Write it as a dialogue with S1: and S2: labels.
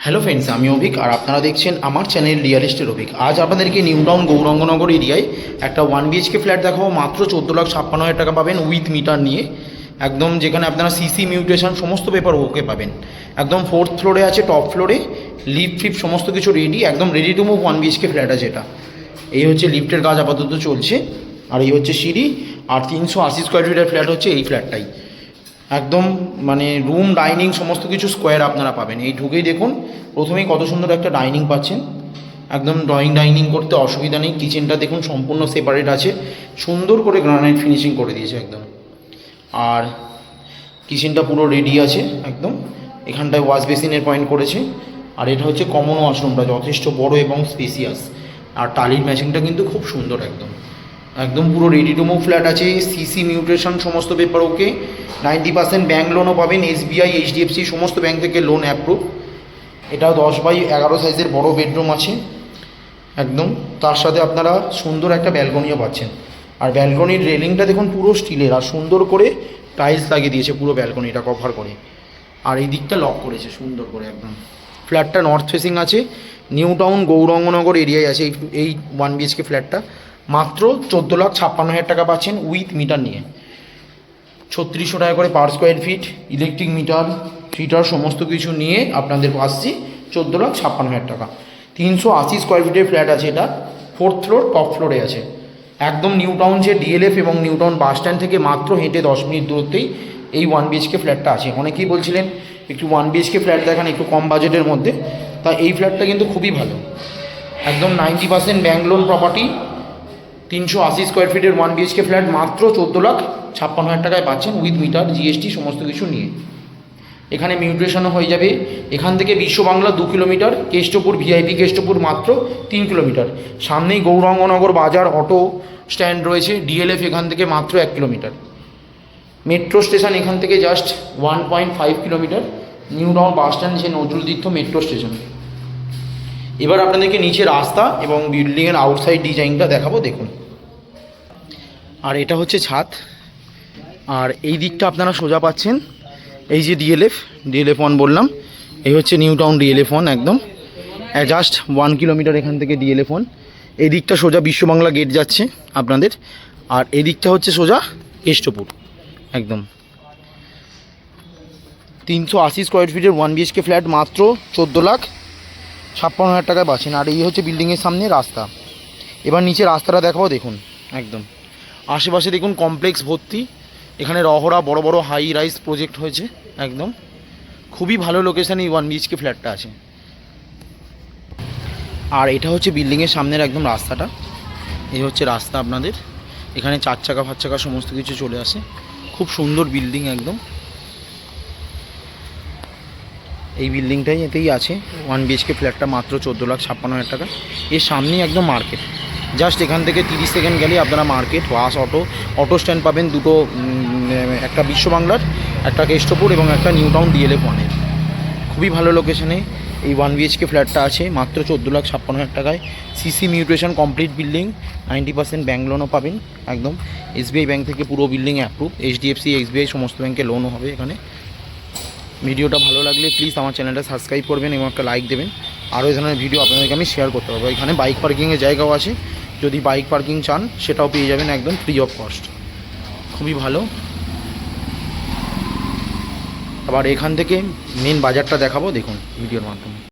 S1: Hello friends আমি অভিক আর আপনারা দেখছেন আমার চ্যানেল রিয়ালিস্টের অভিক। আজ আপনাদেরকে নিউ টাউন গৌরঙ্গনগর এরিয়ায় একটা ওয়ান বিএইচকে ফ্ল্যাট দেখাবো। মাত্র চোদ্দ লাখ ছাপ্পান্ন হাজার টাকা পাবেন উইথ মিটার নিয়ে। একদম যেখানে আপনারা সিসি মিউটেশন সমস্ত পেপার ওকে পাবেন। একদম ফোর্থ ফ্লোরে আছে টপ ফ্লোরে লিফট ফিফট সমস্ত কিছু রেডি একদম ready to move one BHK flat আছে এটা। এই হচ্ছে লিফটের কাজ আপাতত চলছে। আর এই হচ্ছে সিঁড়ি। আর তিনশো আশি স্কোয়ার ফিটের ফ্ল্যাট হচ্ছে এই ফ্ল্যাটটাই একদম মানে রুম ডাইনিং সমস্ত কিছু স্কোয়ার আপনারা পাবেন। এই ঢুকেই দেখুন, প্রথমেই কত সুন্দর একটা ডাইনিং পাচ্ছেন। একদম ড্রয়িং ডাইনিং করতে অসুবিধা নেই। কিচেনটা দেখুন সম্পূর্ণ সেপারেট আছে। সুন্দর করে গ্রানাইট ফিনিশিং করে দিয়েছে একদম। আর কিচেনটা পুরো রেডি আছে একদম। এখানটায় ওয়াশ বেসিনের পয়েন্ট করেছে। আর এটা হচ্ছে কমন ওয়াশরুমটা যথেষ্ট বড় এবং স্পেসিয়াস আর টালির ম্যাচিংটা কিন্তু খুব সুন্দর একদম। একদম পুরো রেডি টু মুভ ফ্ল্যাট আছে সিসি মিউটেশন সমস্ত paper okay ninety percent bank লোনও পাবেন এসবিআই এইচডিএফসি সমস্ত ব্যাঙ্ক থেকে লোন অ্যাপ্রুভ এটাও দশ বাই এগারো সাইজের বড় বেডরুম আছে, একদম। তার সাথে আপনারা সুন্দর একটা ব্যালকনিও পাচ্ছেন। আর ব্যালকনির রেলিংটা দেখুন পুরো স্টিলের আর সুন্দর করে টাইলস লাগিয়ে দিয়েছে পুরো ব্যালকনিটা কভার করে। আর এই দিকটা লক করেছে, সুন্দর করে একদম। ফ্ল্যাটটা নর্থ ফেসিং আছে নিউ টাউন গৌরঙ্গনগর এরিয়ায় আছে, এই এই ওয়ান বিএচকে ফ্ল্যাটটা মাত্র চোদ্দ লাখ ছাপ্পান্ন হাজার টাকা পাচ্ছেন উইথ মিটার নিয়ে। ছত্রিশশো টাকা করে per square feet electric meter fitter সমস্ত কিছু নিয়ে আপনাদের আসছি চোদ্দ লাখ ছাপ্পান্ন হাজার টাকা। তিনশো আশি স্কোয়ার ফিটের ফ্ল্যাট আছে এটা। ফোর্থ ফ্লোর টপ ফ্লোরে আছে। একদম নিউ টাউন যে ডিএলএফ এবং নিউ টাউন বাস স্ট্যান্ড থেকে মাত্র হেঁটে দশ মিনিট দূরত্বেই এই ওয়ান বিএচকে ফ্ল্যাটটা আছে। অনেকেই বলছিলেন, একটু ওয়ান বিএচকে ফ্ল্যাট দেখান একটু কম বাজেটের মধ্যে। তা এই ফ্ল্যাটটা কিন্তু খুবই ভালো। একদম ninety percent bank loan property তিনশো আশি স্কোয়ার ফিটের ওয়ান বিএইচকে ফ্ল্যাট মাত্র চোদ্দ লাখ ছাপ্পান্ন হাজার টাকায় পাচ্ছেন উইথ মিটার জিএসটি সমস্ত কিছু নিয়ে। এখানে মিউট্রেশনও হয়ে যাবে। এখান থেকে বিশ্ব বাংলা দু কিলোমিটার, কেষ্টপুর ভিআইপি কেষ্টপুর মাত্র তিন কিলোমিটার। সামনেই গৌরাঙ্গনগর বাজার অটো স্ট্যান্ড রয়েছে ডিএলএফ এখান থেকে মাত্র এক কিলোমিটার। মেট্রো স্টেশন এখান থেকে just one point five kilometre. New town bus stand যে নজরুলতীর্থ মেট্রো স্টেশন এবার আপনাদেরকে নিচে রাস্তা এবং বিল্ডিংয়ের আউটসাইড ডিজাইনটা দেখাবো, দেখুন। আর এটা হচ্ছে ছাদ। আর এই দিকটা আপনারা সোজা পাচ্ছেন। এই যে ডিএলএফ ডিএলএফ ওয়ান বললাম, এই হচ্ছে নিউ টাউন ডিএলএফ ওয়ান একদম। জাস্ট ওয়ান কিলোমিটার এখান থেকে ডিএলএফ ওয়ান এই দিকটা সোজা বিশ্ববাংলা গেট যাচ্ছে আপনাদের। আর এই দিকটা হচ্ছে সোজা কেষ্টপুর, একদম। তিনশো আশি স্কোয়ার ফিটের ওয়ান বিএইচকে ফ্ল্যাট মাত্র চোদ্দ লাখ। ছাপ্পান্ন হাজার টাকায় পাচ্ছেন আর এই হচ্ছে বিল্ডিংয়ের সামনে রাস্তা। এবার নিচে রাস্তাটা দেখাবো, দেখুন। একদম। আশেপাশে দেখুন কমপ্লেক্স ভর্তি। এখানে রহরা বড় বড় হাই রাইস প্রজেক্ট হয়েছে। একদম। খুবই ভালো লোকেশানে ওয়ান বিএইচকে ফ্ল্যাটটা আছে। আর এটা হচ্ছে বিল্ডিংয়ের সামনের একদম রাস্তাটা। এই হচ্ছে রাস্তা আপনাদের। এখানে চার চাকা ফার চাকা সমস্ত কিছু চলে আসে। খুব সুন্দর বিল্ডিং একদম। এই বিল্ডিংটাই এতেই আছে। ওয়ান বিএচকে ফ্ল্যাটটা মাত্র চোদ্দ লাখ ছাপ্পান্ন হাজার টাকা। এর সামনেই একদম মার্কেট জাস্ট এখান থেকে তিরিশ সেকেন্ড গেলে আপনারা market bus auto auto stand পাবেন দুটো একটা বিশ্ব বাংলার, একটা কেষ্টপুর এবং একটা নিউ টাউন ডিএলএফ ওয়ানের খুবই ভালো লোকেশনে এই ওয়ান বিএচকে ফ্ল্যাটটা আছে, মাত্র চোদ্দ লাখ ছাপ্পান্ন হাজার টাকায়। CC mutation complete building ninety percent bank লোনও পাবেন, একদম। এসবিআই ব্যাঙ্ক থেকে পুরো বিল্ডিং অ্যাপ্রুভ এইচডিএফসি এসবিআই সমস্ত ব্যাঙ্কে লোনও হবে এখানে। ভিডিওটা ভালো লাগলে প্লিজ আমার চ্যানেলটা সাবস্ক্রাইব করবেন এবং একটা লাইক দেবেন। আরও এই ধরনের ভিডিও আপনাদেরকে আমি শেয়ার করতে পারব। এখানে বাইক পার্কিংয়ের জায়গাও আছে। যদি বাইক পার্কিং চান, সেটাও পেয়ে যাবেন একদম ফ্রি অফ কস্ট খুবই ভালো। আবার এখান থেকে মেন বাজারটা দেখাবো, দেখুন ভিডিওর মাধ্যমে।